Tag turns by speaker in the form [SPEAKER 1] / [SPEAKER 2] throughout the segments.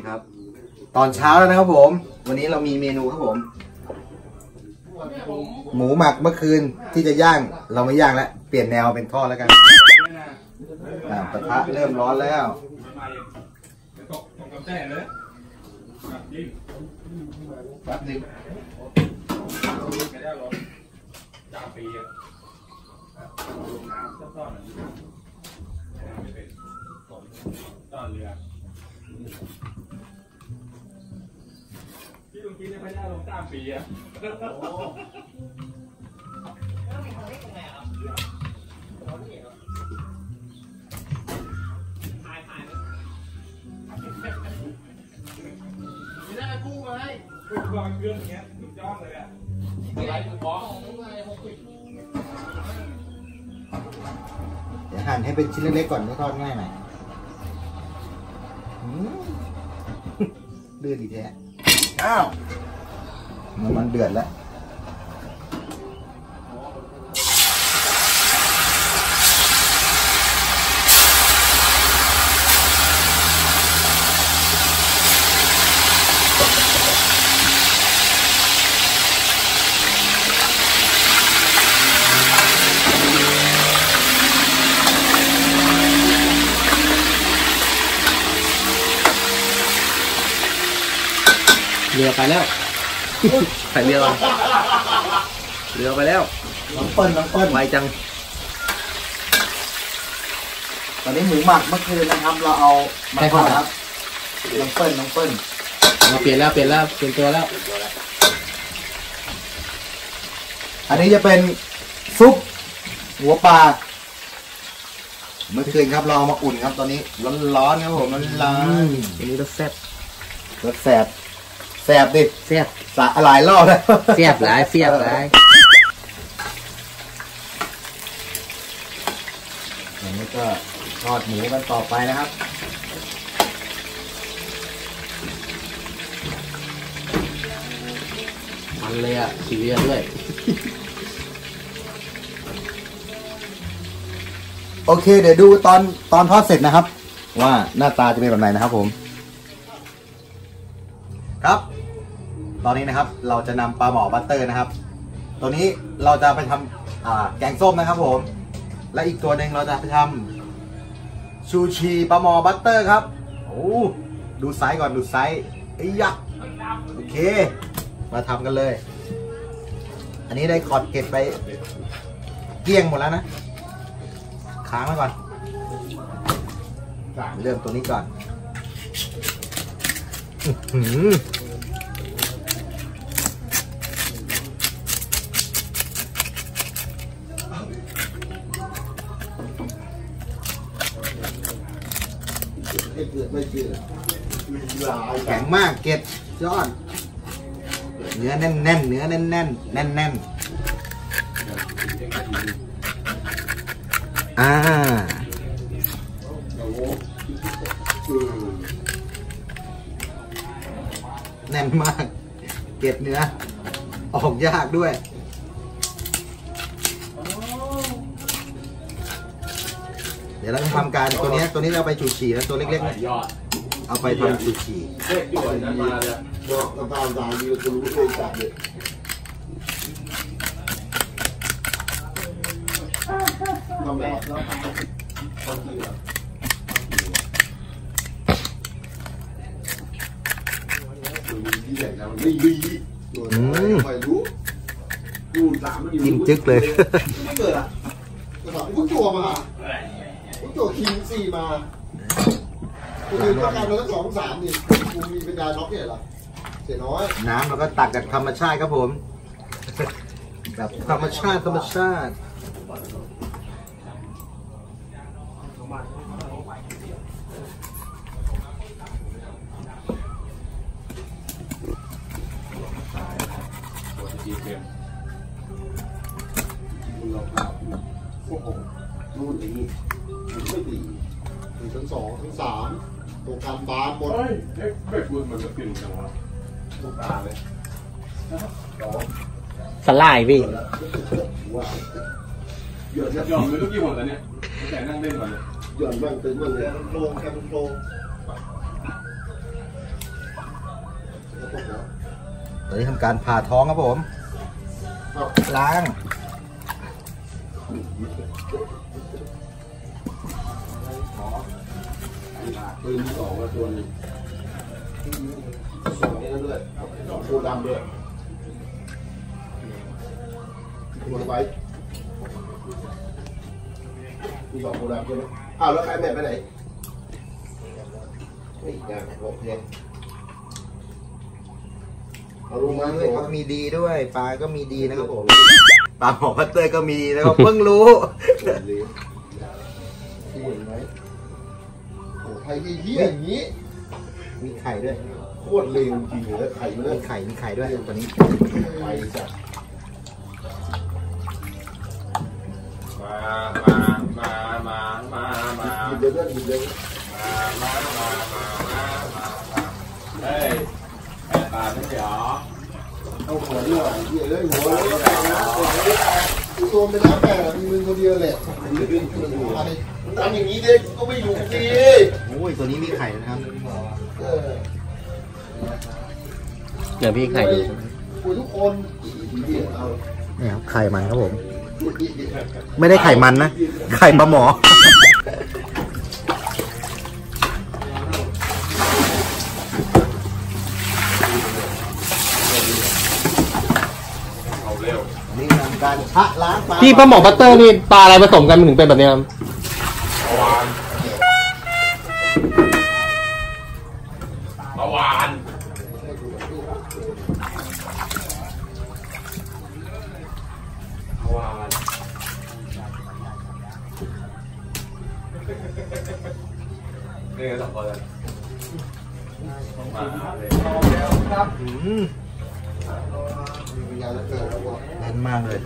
[SPEAKER 1] ดีครับ ตอนเช้าแล้วนะครับผม วันนี้เรามีเมนูครับผม หมูหมักเมื่อคืนที่จะย่างเราไม่ย่างแล้วเปลี่ยนแนวเป็นทอดแล้วกันอ่ากระทะเริ่มร้อนแล้ว
[SPEAKER 2] ตกตกกับแต่เลยยิ่ง
[SPEAKER 1] แป๊บนึง
[SPEAKER 2] ไม่ได้หรอกจามปีอะน้ำต้อนไม่เป็นต้อนเรือ ที่ลุงกินเนี่ยพญาลงจามปีอะ
[SPEAKER 3] ไม่ได้กู้มาให้
[SPEAKER 2] คุกวางเครื่องอย่างเงี้ยสุดยอดเลยอะอะไรกูบอก
[SPEAKER 1] เดี๋ยวหั่นให้เป็นชิ้นเล็กๆก่อนให้ทอดง่ายหน่อยอืมเดือดดีแท้ อ้าว มันเดือดแล้ว
[SPEAKER 3] รือไปแล้วใส่เรือก่อนเรือไปแล้ว
[SPEAKER 1] น้องเปิ้ลน้องเปิ้ล
[SPEAKER 3] ไวจัง
[SPEAKER 1] ตอนนี้หมูหมักเมื่อคืนนะครับ เราเอามา
[SPEAKER 3] ใช่
[SPEAKER 1] ท
[SPEAKER 3] ครั
[SPEAKER 1] อบดครับน้องเปิ้ลน้องเปิ้ล
[SPEAKER 3] มาเปลี่ยนแล้วเปลี่ยนแล้วเปลี่ยนตัวแล้ว
[SPEAKER 1] อันนี้จะเป็นซุปหัวปลาเมื่อคืนครับเราเอามาอุ่นครับ ตอนนี้ร้อนๆครับผมร้อน
[SPEAKER 3] อันนี้รสแซ่บ
[SPEAKER 1] ๆรสแสบ แสบดิ
[SPEAKER 3] แซ่บ
[SPEAKER 1] สะหลายรอบแล้ว
[SPEAKER 3] แซ่บหลายแซ่บหลาย
[SPEAKER 1] อย่างนี้ก็ทอดหมูกันต่อไปนะครับ
[SPEAKER 3] มันเลยอะสีเรือด้วย
[SPEAKER 1] โอเค เดี๋ยวดูตอนตอนทอดเสร็จนะครับ ว่าหน้าตาจะเป็นแบบไหนนะครับผม ครับ ตอนนี้นะครับเราจะนำปลาหมอบัตเตอร์นะครับ ตัวนี้เราจะไปทำอ่าแกงส้มนะครับผม และอีกตัวหนึ่งเราจะไปทำชูชีปลาหมอบัตเตอร์ครับโอ้ดูไซส์ก่อนดูไซส์ไอ้ยะโอเค มาทำกันเลย อันนี้ได้ขอดเกล็ดไปเกลี้ยงหมดแล้วนะค้างไว้ก่อนเริ่มตัวนี้ก่อน เกล็ดยอด เนื้อแน่นแน่นๆเนื้อแน่นแน่นแน่นแน่นๆอ่าแน่นมาก เก็บเนื้อ ออกยากด้วย เดี๋ยวเราจะทำการตัวเนี้ยตัวนี้เราไปจูชีแล้วตัวเล็กๆ เนี่ย
[SPEAKER 2] ยอด
[SPEAKER 1] เอาไปทำจูชี
[SPEAKER 2] เด็กด้วยนั่นมาเลย
[SPEAKER 4] บอกตาตาตาดีเราจะรู้เลยจับเลยทำแบบดีใหญ่แล้วไม่ดีไม่รู้ดูสามมัน
[SPEAKER 1] จิ้มจึ๊กเลย
[SPEAKER 4] ไม่เกิดอะกระสอบคุณตัวมาคุณตัวคิงสี่มา คุณมีประกันมาตั้งสองสามนี่คุณมีเป็นดาช็อกเนี่ยเหรอเสียน้อย
[SPEAKER 1] น้ำเราก็ตักจากธรรมชาติครับผมแบบธรรมชาติธรรมชาติ
[SPEAKER 3] สลายพี่
[SPEAKER 4] ว่าหย่อน
[SPEAKER 2] ยอมไม่รู้กี่หมดแล้วเนี่ยแต่นั่งเล่นก่อนเลย
[SPEAKER 4] หย่อนบ้างตึงบ้างเลยโครงแคมโครงจบแล้ว
[SPEAKER 1] ตอนนี้ทำการผ่าท้องครับผม
[SPEAKER 4] เอา
[SPEAKER 1] ล้าง
[SPEAKER 4] ปืนสองมาตัวหนึงสองนี่ด้วยสองโคดำด้วย ตัวไว้มีสองโคดำใช่ไหมอ้าวแล้วใครแม่ไปไหนนี่ไงโอเคเอาลงมา
[SPEAKER 1] ด้
[SPEAKER 4] เล
[SPEAKER 1] วย
[SPEAKER 4] ย
[SPEAKER 1] ครับมีดีด้วยปลาก็มีดีนะครับผมปลาหมอพัตเตอร์ก็มีนะครับเพิ่งรู้
[SPEAKER 4] ที่เห็นไหมโอ้ไทยเฮี้ยอย่างนี้
[SPEAKER 1] มีไข่ด้วย
[SPEAKER 4] โคตรเลวจริงเลยไข่มันเล
[SPEAKER 1] มี
[SPEAKER 4] ย
[SPEAKER 1] ไข่มีไข่ด้วยตัวนี้
[SPEAKER 4] ไปจ้ะ
[SPEAKER 2] มามามามามามา
[SPEAKER 4] หยิบเลยเพื่อนหยิบเลย
[SPEAKER 2] มามามามามามาเฮ้ยแปดบาทไม่ใช่เหรอ
[SPEAKER 4] เอาหัวด้วยเฮี้ยเลยหัวเลยแตกนะหัวเลยแตกกูตัวเป็นน้ำแตกมีมึงคนเดียวแหละอะไรทำอย่างนี้เด็กก็ไม่อยู่ดี
[SPEAKER 1] โอ้ยตัวนี้มีไข่นะครับ
[SPEAKER 4] เออ
[SPEAKER 3] เดี๋ยวพี่ไข่ดูใช่ไหม
[SPEAKER 4] คุยทุกคนเฮี้ยเอา
[SPEAKER 1] นี่ครับไข่มันครับผม ไม่ได้ไข่มันนะ ไข่ปลาหมอ
[SPEAKER 2] เอาเร็ว
[SPEAKER 1] นี่ทำการชะล้างปลา
[SPEAKER 3] พี่ปลาหมอบัตเตอร์นี่ปลาอะไรผสมกันมันถึงเป็นแบบเนี้ยครับ
[SPEAKER 2] มาเลย
[SPEAKER 1] อืม
[SPEAKER 4] แน่
[SPEAKER 1] นมากเลย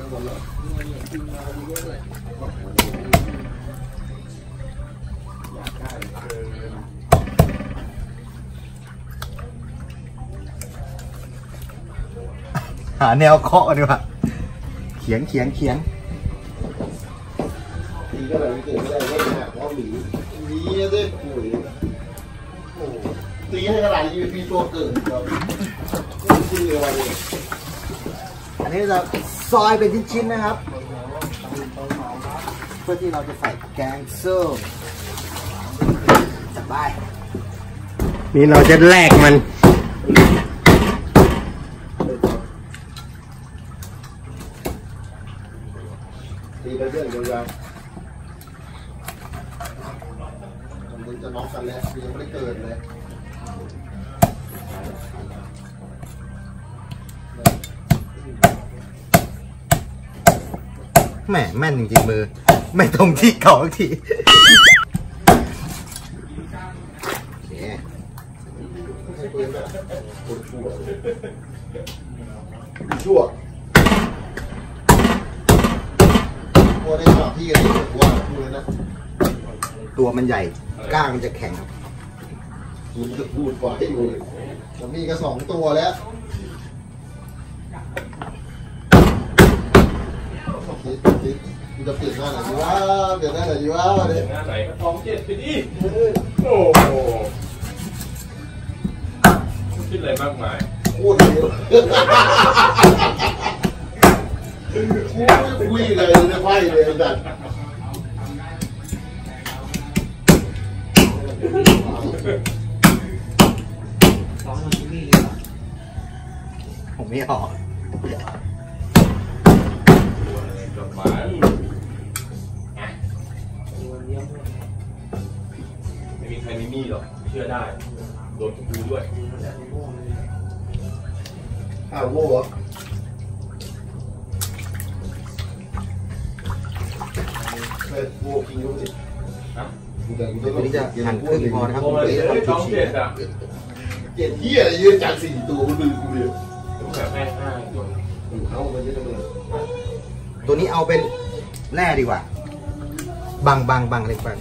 [SPEAKER 1] หาแนวเคาะกันดีกว่าเขียงเขียงเขียง
[SPEAKER 4] ตีก็แบบเกิดไม่ได้ไม่หักเพราะหนีหนีได้ปุ๋ยโอ้ตี ให้กระไรยีมีตัวเกิดครับคุยอะไรเนี่ย
[SPEAKER 1] อันนี้เราซอยเป็นชิ้นๆนะครับ เพื่อที่เราจะใส่แกงส้มสบาย
[SPEAKER 3] นี่เราจะแลกมัน
[SPEAKER 4] มแม่
[SPEAKER 1] นจริงๆมือ ไม่ตรงที่เก่าสักทีโอเค
[SPEAKER 4] ให้ปืนแบบคนชั่วชั่วตัวได้สอบที่กันที่ผมว่าพูดเลยนะ
[SPEAKER 1] ตัวมันใหญ่ ก้างมันจะแข็งครับ
[SPEAKER 4] คุณจะพูดกว่าให้อยู่ผมมีก็สองตัวแล้ว จะเปลี่ยนหน้าไหนดีวะเปลี่ยนหน้าไหนดีวะเนี่ย
[SPEAKER 2] หน้าไหนก็ทองเจ็ดไปดิโอ้โหคิดอะไรมากมาย
[SPEAKER 4] พูดเร็วกูไม่คุยเลยจะไพ่เลยแต่
[SPEAKER 1] ผมไม่ออก
[SPEAKER 2] ไม่มีใครมีมีหรอก เชื่อได้ โดนกูด้วย
[SPEAKER 4] อ้าวโว้เหรอเฮ้ยโว้กินดูสิ
[SPEAKER 2] ฮะ
[SPEAKER 4] กูจะกู
[SPEAKER 1] ตัวนี้จะหั่นครึ่งพอนะครับ
[SPEAKER 2] โอ้
[SPEAKER 1] ผมจะ
[SPEAKER 2] ท้อง
[SPEAKER 1] ทำชูชี
[SPEAKER 2] เจ็ดอะ
[SPEAKER 4] เจ็ดเหี้ยอะไรยืนจากสี่ตัวกูดูกูเดียว
[SPEAKER 2] แบบแม่ห้าตัว
[SPEAKER 4] เอามันจะทำอะไร
[SPEAKER 1] ตัวนี้เอาเป็นแร่ดีกว่า บังบังบังเล็กบัง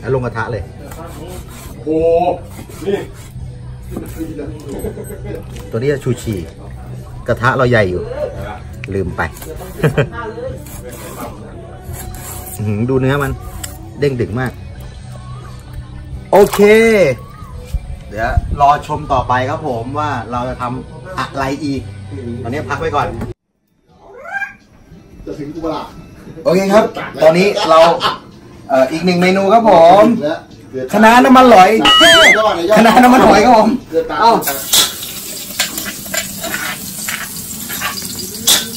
[SPEAKER 1] แล้วลงกระทะเลย
[SPEAKER 2] โอ้นี่
[SPEAKER 1] ตัวนี้ชูชีกระทะเราใหญ่อยู่ ลืมไป ดูเนื้อมัน เด้งดึงมาก โอเค เดี๋ยวรอชมต่อไปครับผมว่าเราจะทำอะไรอีก ตอนนี้พักไว้ก่อน
[SPEAKER 4] จะถึงกูเปล่า
[SPEAKER 1] โอเคครับ ตอนนี้เราเอ่ออีกหนึ่งเมนูครับผม
[SPEAKER 4] และเกลือ
[SPEAKER 1] คณะน้ำมันหลอย
[SPEAKER 4] ยอดเลยยอด
[SPEAKER 1] คณะน้ำมันหอยครับผม
[SPEAKER 4] เกลือตา
[SPEAKER 1] เอ้า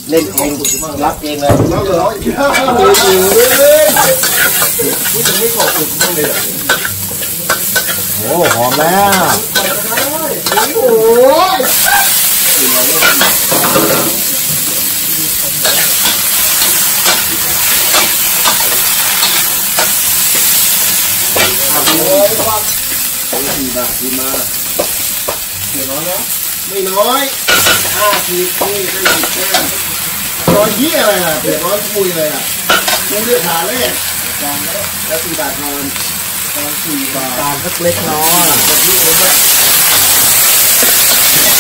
[SPEAKER 1] เล่นเองรับเองเลย
[SPEAKER 4] แล้วเหรออีกแล้วโอ้โหนี่จะไม่ขอบคุณมึงเลยเหรอ
[SPEAKER 1] โอ้หอมแล้ว
[SPEAKER 4] โอ้ยโอ้ยฟัง ดีมาดีมาเสียน้อยนะไม่น้อยห้าสิบนี่ได้สิบแก้มร้อยยี่อะไรอะเด็กร้อยคุยเลยอะกูเลือกหาเลขจองแล้วแล้วสี่บาทนอนตอนสี่บาท
[SPEAKER 1] ตาลสักเล็กน้อย
[SPEAKER 4] เลยนะ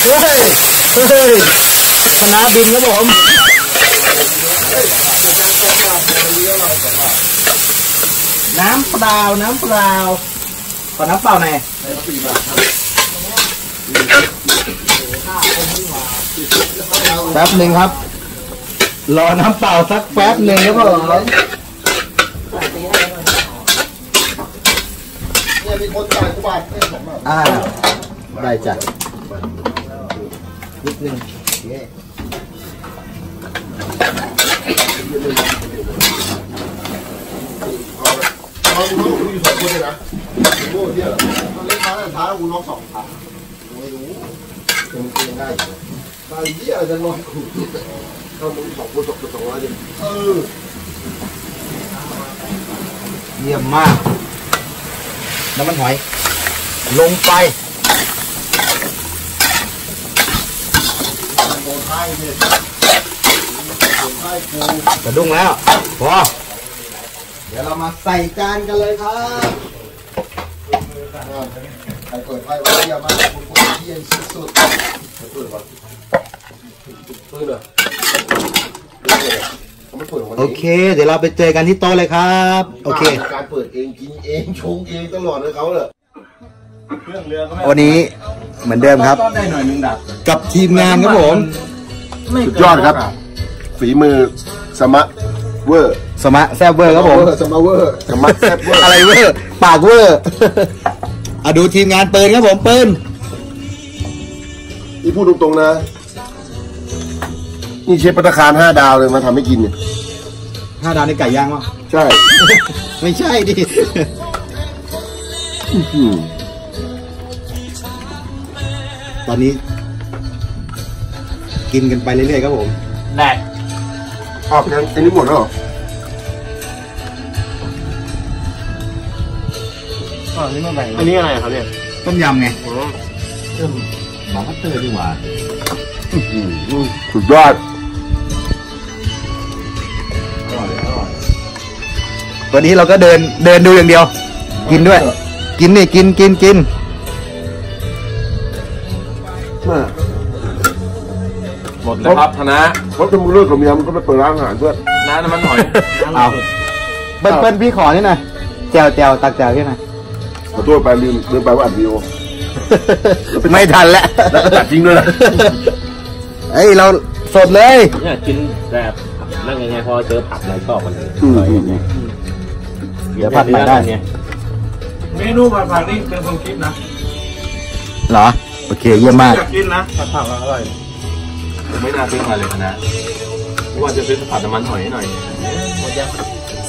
[SPEAKER 1] เฮ้ยเฮ้ยคณะบินครับผมน้ำเปล่าน้ำเปล่า ขอน้ำเปล่าหน่อย
[SPEAKER 4] สี่บาทครับ
[SPEAKER 1] แป๊บหนึ่งครับ รอน้ำเปล่าสักแป๊บหนึ่งครับผม
[SPEAKER 4] เนี่ยมีคนจ่ายกูบาทเนี่ยสองบาท
[SPEAKER 1] อ่าได้จ้ะนิดนึง
[SPEAKER 4] เอากูน้องกูอยู่สองคนเลยนะ โอ้เที่ยตอนเล่นมาแต่ท้ายกูน้องสองพันไม่รู้เต็มเต็มได้ตายเยี่ยจะนอนกูเข้ามึงสองคนสองคนสองร้อยดิเออ
[SPEAKER 1] เยี่ยมมาก น้ำมันหอย ลงไป
[SPEAKER 4] โดนไพ่เนี่ยโดนไพ่กู
[SPEAKER 1] กระดุ้งแล้วพอเดี๋ยวเรามาใส่จานกันเลยครับ
[SPEAKER 4] ใครเปิดไพ่ไว้เยี่ยมมากคุณคนเยี่ยมสุดๆเปิดวะเปิดเลยเขาไม่เปิดวัน
[SPEAKER 1] โอ
[SPEAKER 4] นี้
[SPEAKER 1] เค เดี๋ยวเราไปเจอกันที่โต๊ะเลยครับ โอเค
[SPEAKER 4] การเปิดเองกินเองชงเองตลอดเลยเขาเลย
[SPEAKER 2] เครื่องเรือก็ไม่
[SPEAKER 1] วันนี้เหมือนเดิมครับ
[SPEAKER 2] ต้นได้หน่อยหนึงดับ
[SPEAKER 1] กับทีมงานครับผม
[SPEAKER 4] สุดยอดครับ ฝีมือสมะเวอร์
[SPEAKER 1] สมะแซบเวอร์ครับผม
[SPEAKER 4] สมะเวอร์ สมะแซ่บเวอร์
[SPEAKER 1] อะไรเวอร์ ปากเวอร์ อะดูทีมงานปืนครับผมปืน
[SPEAKER 4] นี่พูดตรงๆนะ นี่เชฟปัตตาคารห้าดาวเลยมาทำให้กินเนี่ย
[SPEAKER 1] ห้าดาวในไก่ย่างวะ
[SPEAKER 4] ใช่
[SPEAKER 1] ไม่ใช่ดิ
[SPEAKER 4] อื้อหือ
[SPEAKER 1] ตอนนี้ กินกันไปเรื่อยๆครับผม
[SPEAKER 2] แหลก
[SPEAKER 4] ออกยังอันนี้หมดแล้วเหรอ
[SPEAKER 2] อันนี้อะไรครับเนี่ย
[SPEAKER 1] ต้มยำไงหมาพัตเตอร์ดีกว่า
[SPEAKER 4] อื้อหือสุดยอด
[SPEAKER 1] วันนี้เราก็เดินเดินดูอย่างเดียว กินด้วย กินนี่กินกินกิน
[SPEAKER 4] แม่
[SPEAKER 2] หมดแล้วครับธนะ
[SPEAKER 4] เพราะจะมึงเลิกกับเมียมึงก็ไปเปิดร้านอาหารเพื่อน
[SPEAKER 2] น้ำน้ำมันหอย
[SPEAKER 1] เอาเปิ้ลเปิ้ลพี่ขอนี่หน่อยแจวแจวตักแจวพี่หน่อย
[SPEAKER 4] ขอโทษไปลืมลืมไปว่าอัดวิดีโอ
[SPEAKER 1] ไม่ทันแล้ว
[SPEAKER 4] แล้วก็ตัดทิ้งด้วยนะ
[SPEAKER 1] เอ้ยเราสดเลย
[SPEAKER 3] เนี่ยกินแบบนั่งยังไงพอเจอผักอะไรชอบมันเลย
[SPEAKER 4] อืม
[SPEAKER 1] เดี๋ยวผัดใหม่ได้
[SPEAKER 3] ไง
[SPEAKER 2] เมนูผัดผักนี่เป็นคนคิดนะ
[SPEAKER 1] เหรอโอเคเยี่ยมมาก
[SPEAKER 2] อยากกินนะผัดผักอร่อย
[SPEAKER 3] ผมไม่น่าซื้อมาเลยนะว่าจะซื้อผัดน้ำมันหอยให้หน่อย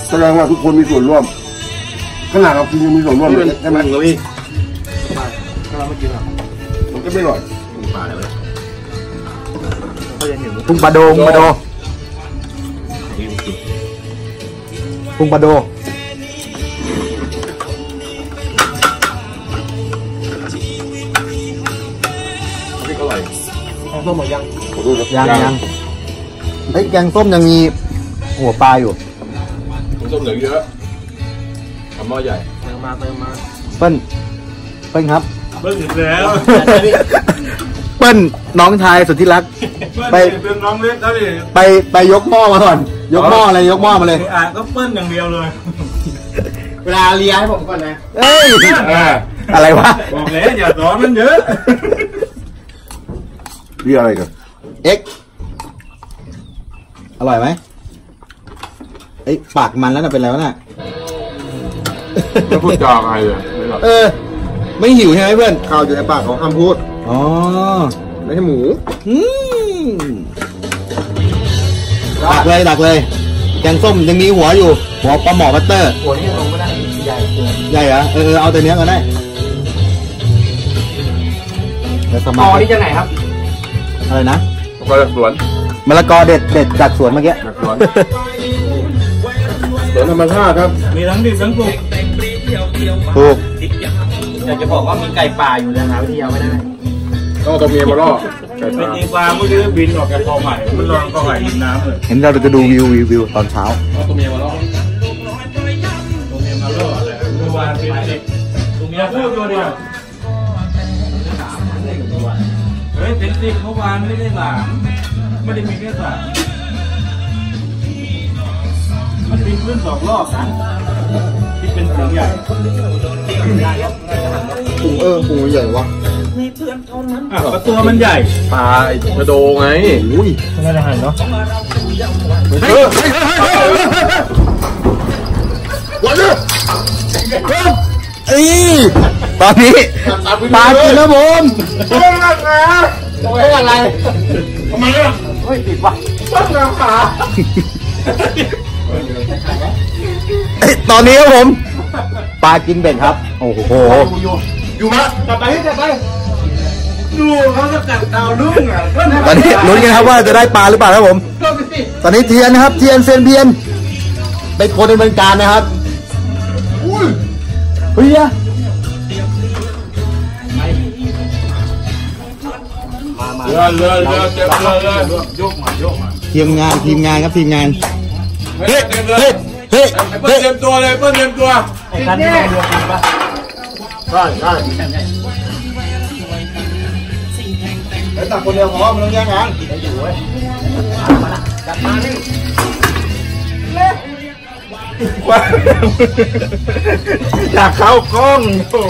[SPEAKER 4] แสดงว่าทุกคนมีส่วนร่วม ขนาดเรากินยังมีส่วนร่วมเลยใช่ไหม
[SPEAKER 3] แล้วพี่
[SPEAKER 4] มันก็ไม่อร่อย
[SPEAKER 3] มาเลย
[SPEAKER 1] พุงปลาโดงปลาโด
[SPEAKER 3] นี่มันกิน
[SPEAKER 1] พุงปลาโด
[SPEAKER 3] พี่ก็อร่อย
[SPEAKER 4] ขอโทษนะ
[SPEAKER 1] ยังยังเฮ้ยแกงส้มยังมีหัวปลาอยู่
[SPEAKER 3] มันส้มเหลือเยอะทำ หม้อใหญ่
[SPEAKER 2] เติมมาเติมมา
[SPEAKER 1] เปิ้ลเปิ้ลครับ
[SPEAKER 2] เบิ้ลอีกแล้ว
[SPEAKER 1] เปิ้ลน้องชายสุดที่รัก ไป
[SPEAKER 2] เบิ้ลเป็นน้องเล็กเขาดิ
[SPEAKER 1] ไปไปยกหม้อมาก่อน ยกหม้ออะไรยกหม้อมาเลย
[SPEAKER 2] อ่านก็เปิ้ลอย่างเดียวเลย
[SPEAKER 3] เวลาเลียให้ผมก่อนนะ
[SPEAKER 1] เอ้ย
[SPEAKER 3] อะไรวะ
[SPEAKER 2] บอกแล้วอย่าสอนมันเยอะ
[SPEAKER 4] เรียกอะไรกัน
[SPEAKER 1] เอ็กอร่อยไหมเอ้ยปากมันแล้วน่ะเป็นไรวะน่ะ
[SPEAKER 2] จะพูดจาอะไรเลยไม่หรอก
[SPEAKER 1] เออ ไม่หิวใช่ไหมเพื่อน
[SPEAKER 4] ข้าวอยู่ในปากของห้ามพูด
[SPEAKER 1] อ๋อ
[SPEAKER 4] ไม่ใช่หมู
[SPEAKER 1] อืมดักเลยดักเลย แกงส้มยังมีหัวอยู่ หัวปลาหมอบัตเตอร์
[SPEAKER 3] หัวนี่ลงไม่ได้ ใหญ่เกิน
[SPEAKER 1] ใหญ่เหรอ เออเออเอาแต่เนื้อก็ได้แล้วส
[SPEAKER 3] พ
[SPEAKER 1] มา
[SPEAKER 3] อนี่จะไหนครับ
[SPEAKER 1] อะไรนะ
[SPEAKER 2] ก็จะสวน
[SPEAKER 1] มะละกอเด็ดเด็ดจากสวนเมื่อกี้
[SPEAKER 2] จากสวน
[SPEAKER 4] สวนธรรมชาติครับ
[SPEAKER 2] มีทั้งดิบทั้งปลูก
[SPEAKER 1] ถูก
[SPEAKER 3] อยากจะบอกว่ามีไก่ป่าอยู่เลยหาวิทยาไม่ได้
[SPEAKER 4] ต้องเอาตัวเมียมาล่อไก่
[SPEAKER 2] เป็
[SPEAKER 4] ตาน
[SPEAKER 2] จริงปลาเมื่อกี้บินออกจากคลองใหม่มันลองคลองใหม่ริมน้ำเลย
[SPEAKER 1] เห็นเราจะดูวิววิววิวตอนเช้า
[SPEAKER 4] เอาตัวเมียมาล่อ
[SPEAKER 2] ตรงนี้มาล่ออะไรเมื่อวานเป็นดิบตรงนี้พูดตัวเดียวเฮ้ยเป็นสิบเมื่อวานไม่ได้สามไม่ได้มีแค่สามมันบินขึ้นสองรอบนะที่ เป็นถุงใหญ่
[SPEAKER 4] ถุงเออถุงใหญ่วะ
[SPEAKER 2] อะก็ตัวมันใหญ่
[SPEAKER 4] ปลาไอ้กระโดงไง
[SPEAKER 1] อุ้ย
[SPEAKER 2] น่าจะหันเนาะ
[SPEAKER 4] เออวันนี้
[SPEAKER 1] เอ้ยตอนนี้ปลากินแล้วผม
[SPEAKER 4] เรื่องอะไรนะเรื่องอะไรทำไมอะ
[SPEAKER 3] เฮ้ยติดว่ะ
[SPEAKER 4] ต้องราคา
[SPEAKER 1] เอ้ย ตอนนี้ครับผมปลากินเบ็ดครับ โอ้โห
[SPEAKER 4] อยู่อยู่มะกลับไปกลับไป
[SPEAKER 2] ดูเขาก็กัดดาวรุ่งอะก็
[SPEAKER 1] ตอนนี้ลุ้นกันครับว่าจะได้ปลาหรือเปล่าครับผม ตอนนี้เทียนนะครับ เทียนเซียนเพียนเป็นคนดำเนินการนะครับ
[SPEAKER 4] อุ้ย
[SPEAKER 1] เฮ้ยอะ
[SPEAKER 2] เรือเรือเรือเต็มเรือเรือยกมายกมา
[SPEAKER 1] ทีมงานทีมงานครับทีมงาน
[SPEAKER 2] เฮ้ยเต็มเรือ
[SPEAKER 1] เฮ้ยเฮ้ย
[SPEAKER 2] เปิ้ล
[SPEAKER 1] เฮ้ย
[SPEAKER 2] เตรียมตัวเลยเปิ้ลเตรียมตัว
[SPEAKER 3] ไอ้คันที่ลงเรือจริงปะ
[SPEAKER 4] ใช่ใช่ไอ้ตักคนเดียวพอมันต้องแย่งงาน
[SPEAKER 2] อยากเข้ากล้องโอ้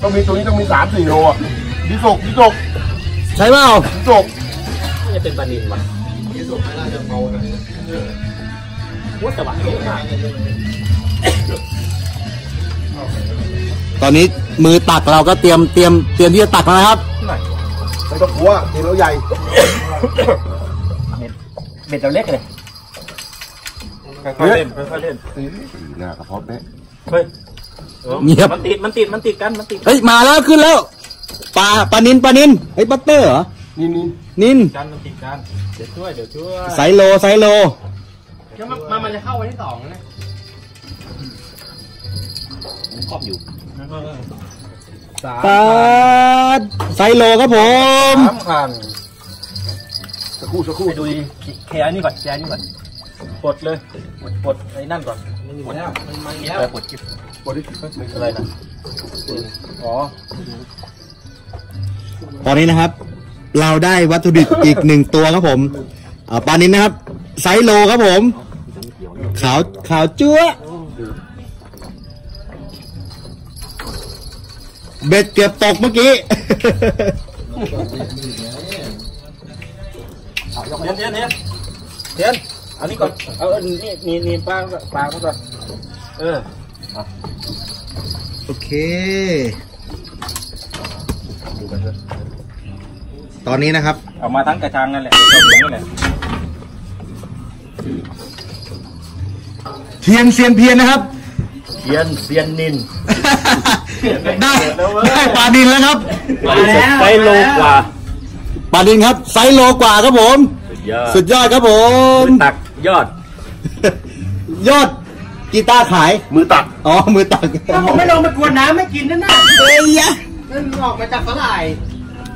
[SPEAKER 4] ต้องมีตัวนี้ต้องมีสามสี่โลอะดิสกดิสก
[SPEAKER 1] ใช่เปล่า
[SPEAKER 4] ดิสก
[SPEAKER 3] จะเป็นปลานินวะว่าแต่ว่าเยอะมาก
[SPEAKER 1] ตอนนี้มือตักเราก็เตรียมเตรียมเตรียมที่จะตักแล้วนะครับ
[SPEAKER 4] ไม่ต้องกลัวทีเราใหญ่
[SPEAKER 3] เบ็ดเราเล็กเลย
[SPEAKER 2] ค่อยๆเล่นค่อยๆเล่น
[SPEAKER 4] หน้ากระเพาะเป๊ะ
[SPEAKER 2] เฮ้ย
[SPEAKER 1] เงียบ
[SPEAKER 3] มันติดมันติดมันติดกันมันติด
[SPEAKER 1] เฮ้ยมาแล้วขึ้นแล้ว ปลาปลานินปลานินเฮ้ยบัตเตอร์เหรอ
[SPEAKER 4] นี่นี่
[SPEAKER 1] นิน
[SPEAKER 2] กันมันติดกันเดี๋ยวช่วยเดี๋ยวช่วย
[SPEAKER 1] ไซโลไซโล
[SPEAKER 3] เดี๋ยวมันมันจะเข้าวันที่สองนะครอบอยู่
[SPEAKER 2] สาม
[SPEAKER 1] ปลาไซโลครับผม
[SPEAKER 2] สามคัน
[SPEAKER 4] สักครู่สักครู่
[SPEAKER 3] ไปดูแคร์นี่ก่อนแคร์นี่ก่อน
[SPEAKER 2] ปลดเลย
[SPEAKER 3] กดกดไอ้นั่นก่อนไม่มีแล้วไม่มีแล้วกดจิ๊บ
[SPEAKER 4] บอดี้
[SPEAKER 3] อะไรนะ
[SPEAKER 2] อ๋อ
[SPEAKER 1] ตอนนี้นะครับ เราได้วัตถุดิบอีกหนึ่งตัวครับผมอ่าปลานินนะครับ ไซโลครับผม ขาวขาวจั๊วะเบ็ดเกือบตกเมื่อกี้
[SPEAKER 3] เทียนเทียนเทียนเทียนเอานี่ก่อน เอาเอานี่นี่นี่ปลาปลามาก่อน เออ
[SPEAKER 1] โอเค ตอนนี้นะครับ
[SPEAKER 2] เอามาทั้งกระชังนั่นแหละกระชังนั่นแหละ
[SPEAKER 1] เทียนเซียนเพียนนะครับ
[SPEAKER 3] เทียนเทียนนิน
[SPEAKER 1] ได้ได้ปลาดินแล้วครับ
[SPEAKER 3] ไซโลกว่า
[SPEAKER 1] ปลาดินครับไซส์โลกว่าครับผม
[SPEAKER 3] ยอด
[SPEAKER 1] สุดยอดครับผม
[SPEAKER 3] ตักยอด
[SPEAKER 1] ยอดกีตาร์ขาย
[SPEAKER 4] มือตัก
[SPEAKER 1] อ๋อ มือตัก
[SPEAKER 3] ถ้าผมไม่ลงมากวนน้ำไม่กินนั่นน่ะ
[SPEAKER 1] เอ้ยะ
[SPEAKER 3] นั่นออกมาจากสลาย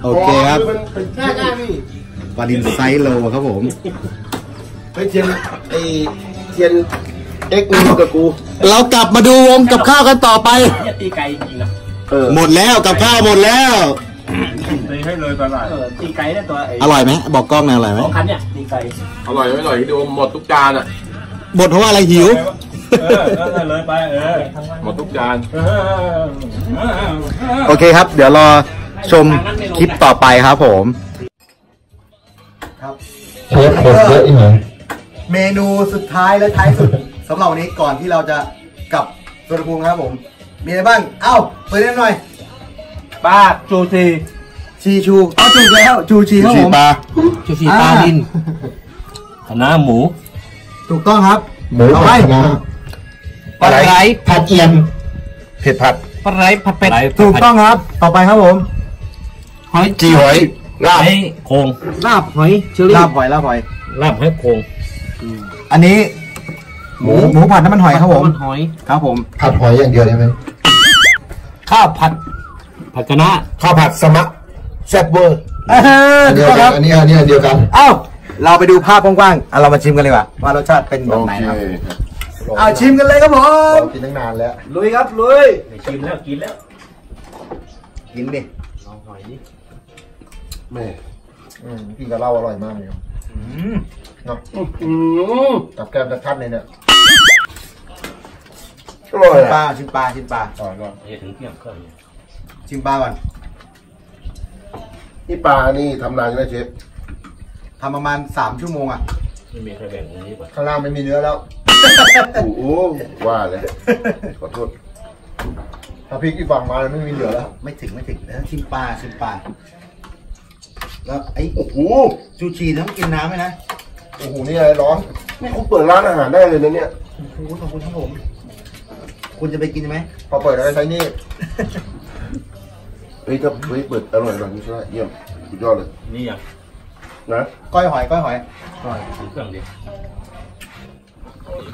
[SPEAKER 1] โอเคครับ
[SPEAKER 4] มันเป็น
[SPEAKER 3] หน้าหน้านี่
[SPEAKER 1] ปลาดินไซส์โลครับผม
[SPEAKER 4] ไอ้เทียนไอ้เทียนเอ็กซ์มึงกับกู
[SPEAKER 1] เรากลับมาดูวงกับข้าวกันต่อไป
[SPEAKER 3] เนี่ยตีไก่จริงๆนะ
[SPEAKER 4] เออ
[SPEAKER 1] หมดแล้วกับข้าวหมดแล้ว
[SPEAKER 2] ตีให้เลยตลาด
[SPEAKER 3] เออตีไก่เนี่ยตัวไอ้
[SPEAKER 1] อร่อยไหมบอกกล้องหน่อยอร่อยไหม
[SPEAKER 3] สองคันเนี่ยตีไก่
[SPEAKER 4] อร่อยไม่อร่อยดูหมดทุกจานอะ
[SPEAKER 1] บดเพราะว่าอะไรหิว
[SPEAKER 3] เออเออเลยไปเออ
[SPEAKER 2] หมดทุกจาน
[SPEAKER 3] เออเออ
[SPEAKER 1] โอเคครับ เดี๋ยวรอชมคลิปต่อไปครับผมครับ
[SPEAKER 4] เชฟคนเยอะอีกหน่อย
[SPEAKER 1] เมนูสุดท้ายและท้ายสุดสำหรับวันนี้ก่อนที่เราจะกลับสุวรรณภูมิครับผม มีอะไรบ้าง เอ้าเปิดเล่นหน่อย
[SPEAKER 3] ป้าจูซี
[SPEAKER 1] ชีชูเอาถูกแล้วชูชีครับผม
[SPEAKER 3] จูซีปลาดิน คณะหมู
[SPEAKER 1] ถูกต้องครับ
[SPEAKER 4] หมู
[SPEAKER 1] ต่อไป
[SPEAKER 4] ผัดนะ
[SPEAKER 3] ปลาไหล
[SPEAKER 4] ผัดเอียน
[SPEAKER 1] เผ็ดผัด
[SPEAKER 3] ปลาไหลผัดเป็ด
[SPEAKER 1] ถูกต้องครับ ต่อไปครับผม
[SPEAKER 3] หอย
[SPEAKER 4] จีหอยลาบ
[SPEAKER 3] หอยโคงลาบหอยเชอรี่
[SPEAKER 1] ลาบหอยลาบหอย
[SPEAKER 3] ลาบหอยโคง
[SPEAKER 1] อันนี้ หมูหมูผัดน้ำมันหอยครับผม
[SPEAKER 3] หอย
[SPEAKER 1] ครับผม
[SPEAKER 4] ผัดหอยอย่างเดียวได้ไหม
[SPEAKER 3] ข้าวผัด ผัดคะน้า
[SPEAKER 4] ข้าวผัดสมะแซ่บเวอร์
[SPEAKER 1] เออ
[SPEAKER 4] อัน
[SPEAKER 1] ถู
[SPEAKER 4] เดี
[SPEAKER 1] ก
[SPEAKER 4] ยว
[SPEAKER 1] ต้อง
[SPEAKER 4] กั
[SPEAKER 1] คนรับ
[SPEAKER 4] อันนี้อันนี้อันเดียวกัน
[SPEAKER 1] เอ้า เราไปดูภาพกว้างๆอะเรามาชิมกันเลยว่ะว่ารสชาติเป็นแบบไหนนะครับเอาชิมกันเลยครับผม
[SPEAKER 4] กินตั้งนานแล้ว
[SPEAKER 1] ลุยครับลุย
[SPEAKER 3] กินแล้วกินแล้ว
[SPEAKER 1] กินดิ
[SPEAKER 3] ลองหอยดิ
[SPEAKER 4] แม่อืมพี่กับเหล้าอร่อยมากเลยครับ
[SPEAKER 1] อืม
[SPEAKER 4] เนาะกับแก้มจะทัดเลยเนี่ยอร่อย
[SPEAKER 1] ชิมป
[SPEAKER 4] อะ
[SPEAKER 1] ลาชิมปลาชิมปลา
[SPEAKER 4] อร่อยมาก
[SPEAKER 3] เฮ้ยถึงเที่ยงคืนเนี่ย
[SPEAKER 1] ชิมปลาก่อน
[SPEAKER 4] นี่ปลานี่ทำนานใช่ไหมเชฟ
[SPEAKER 1] ทำประมาณสามชั่วโมงอะ
[SPEAKER 3] ไม่มีใครแบ่งอันนี้ป่ะ
[SPEAKER 4] ข้างล่างไม่มีเนื้อแล้ว โอ้โหว่าเลยขอโทษถ้าพริกอีกฝั่งมาไม่มีเหลือแล้ว
[SPEAKER 1] ไม่ถึงไม่ถึงแล้วชิมปลาชิมปลาแล้วไอ้
[SPEAKER 4] โอ้โห
[SPEAKER 1] ซูชิต้องกินน้ำไหมนะ
[SPEAKER 4] โอ้โหนี่อะไรร้อนนี่คุณเปิดร้านอาหารได้เลยนะเนี่ย
[SPEAKER 1] โอ้โหขอบคุณครับผม คุณจะไปกินไหม
[SPEAKER 4] พอเปิดแล้วใช้นี่เฮ้ยถ้าเฮ้ยเปิดอร่อยอร่อยนี่ใช่ไหมเยี่ยมสุดยอดเลย
[SPEAKER 3] นี่ยัง
[SPEAKER 4] นะ
[SPEAKER 1] ก้อยหอยก้อยหอย
[SPEAKER 3] ถึงเครื่องดิ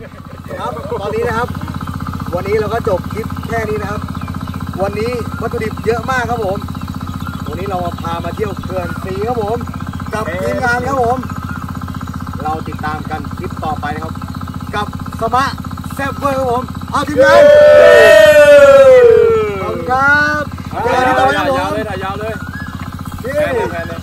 [SPEAKER 1] ครับตอนนี้นะครับ วันนี้เราก็จบคลิปแค่นี้นะครับ วันนี้วัตถุดิบเยอะมากครับผม วันนี้เราพามาเที่ยวเขื่อนสีครับผมกับทีมงานครับผม เราติดตามกันคลิปต่อไปนะครับ กับสมะแซฟเวอร์ครับผมเอาทีมงานขอบคุณครับเจอกันที่ต่อไปครับผม
[SPEAKER 2] ยาวเลยถ่ายยาวเลย
[SPEAKER 1] นี่
[SPEAKER 2] แพนเลยแพนเลย